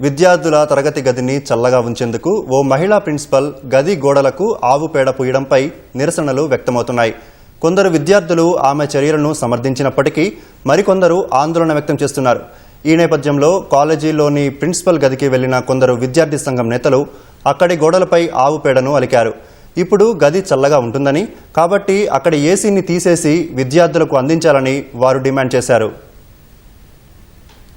విద్యార్థుల తరగతి గదిని చల్లగా ఉంచేందుకు ఓ మహిళా ప్రిన్సిపల్ గది గోడలకు ఆవు పేడ పూయడంపై నిరసనలు వ్యక్తమవుతున్నాయి. కొందరు విద్యార్థులు ఆమె చర్యలను సమర్థించినప్పటికీ మరికొందరు ఆందోళన వ్యక్తం చేస్తున్నారు. ఈ నేపథ్యంలో కాలేజీలోని ప్రిన్సిపల్ గదికి వెళ్ళిన కొందరు విద్యార్థి సంఘం నేతలు అక్కడి గోడలపై ఆవు పేడను అలికారు. ఇప్పుడు గది చల్లగా ఉంటుందని కాబట్టి అక్కడి ఏసీని తీసేసి విద్యార్థులకు అందించాలని వారు డిమాండ్ చేశారు.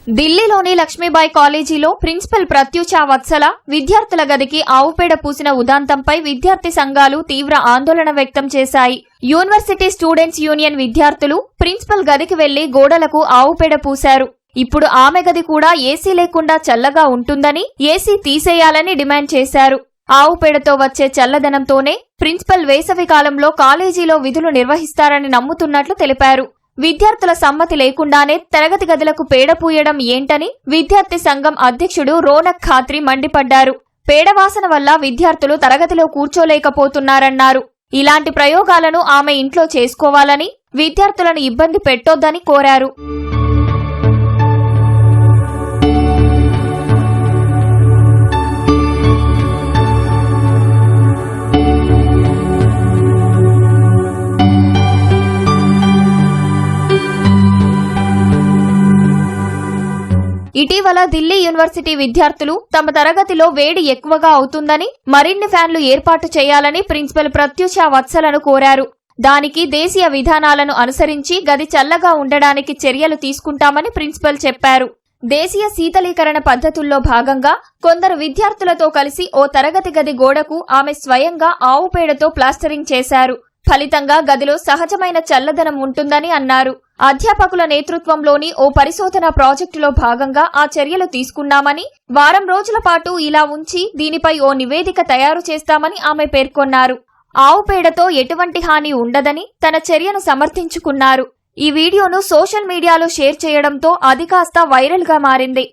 ఢిల్లీలోని లక్ష్మీబాయి కాలేజీలో ప్రిన్సిపల్ ప్రత్యూష వత్సల విద్యార్థుల గదికి ఆవుపేడ పూసిన ఉదాంతంపై విద్యార్థి సంఘాలు తీవ్ర ఆందోళన వ్యక్తం చేశాయి. యూనివర్సిటీ స్టూడెంట్స్ యూనియన్ విద్యార్థులు ప్రిన్సిపల్ గదికి వెళ్ళి గోడలకు ఆవుపేడ పూశారు. ఇప్పుడు ఆమె గది కూడా ఏసీ లేకుండా చల్లగా ఉంటుందని ఏసీ తీసేయాలని డిమాండ్ చేశారు. ఆవుపేడతో వచ్చే చల్లదనంతోనే ప్రిన్సిపల్ వేసవి కాలంలో కాలేజీలో విధులు నిర్వహిస్తారని నమ్ముతున్నట్లు తెలిపారు. విద్యార్థుల సమ్మతి లేకుండానే తరగతి గదులకు పేడ పూయడం ఏంటని విద్యార్థి సంఘం అధ్యక్షుడు రోనక్ ఖాత్రి మండిపడ్డారు. పేడవాసన వల్ల విద్యార్థులు తరగతిలో కూర్చోలేకపోతున్నారన్నారు. ఇలాంటి ప్రయోగాలను ఆమె ఇంట్లో చేసుకోవాలని విద్యార్థులను ఇబ్బంది పెట్టొద్దని కోరారు. ఇటీవల ఢిల్లీ యూనివర్సిటీ విద్యార్థులు తమ తరగతిలో వేడి ఎక్కువగా అవుతుందని మరిన్ని ఫ్యాన్లు ఏర్పాటు చేయాలని ప్రిన్సిపల్ ప్రత్యూష వత్సలను కోరారు. దానికి దేశీయ విధానాలను అనుసరించి గది చల్లగా ఉండడానికి చర్యలు తీసుకుంటామని ప్రిన్సిపల్ చెప్పారు. దేశీయ శీతలీకరణ పద్ధతుల్లో భాగంగా కొందరు విద్యార్థులతో కలిసి ఓ తరగతి గది గోడకు ఆమె స్వయంగా ఆవు పేడతో ప్లాస్టరింగ్ చేశారు. ఫలితంగా గదిలో సహజమైన చల్లదనం ఉంటుందని అన్నారు. అధ్యాపకుల నేతృత్వంలోని ఓ పరిశోధన ప్రాజెక్టులో భాగంగా ఆ చర్యలు తీసుకున్నామని వారం రోజుల పాటు ఇలా ఉంచి దీనిపై ఓ నివేదిక తయారు చేస్తామని ఆమె పేర్కొన్నారు. ఆవు పేడతో ఎటువంటి హాని ఉండదని తన చర్యను సమర్థించుకున్నారు. ఈ వీడియోను సోషల్ మీడియాలో షేర్ చేయడంతో అది కాస్త వైరల్గా మారింది.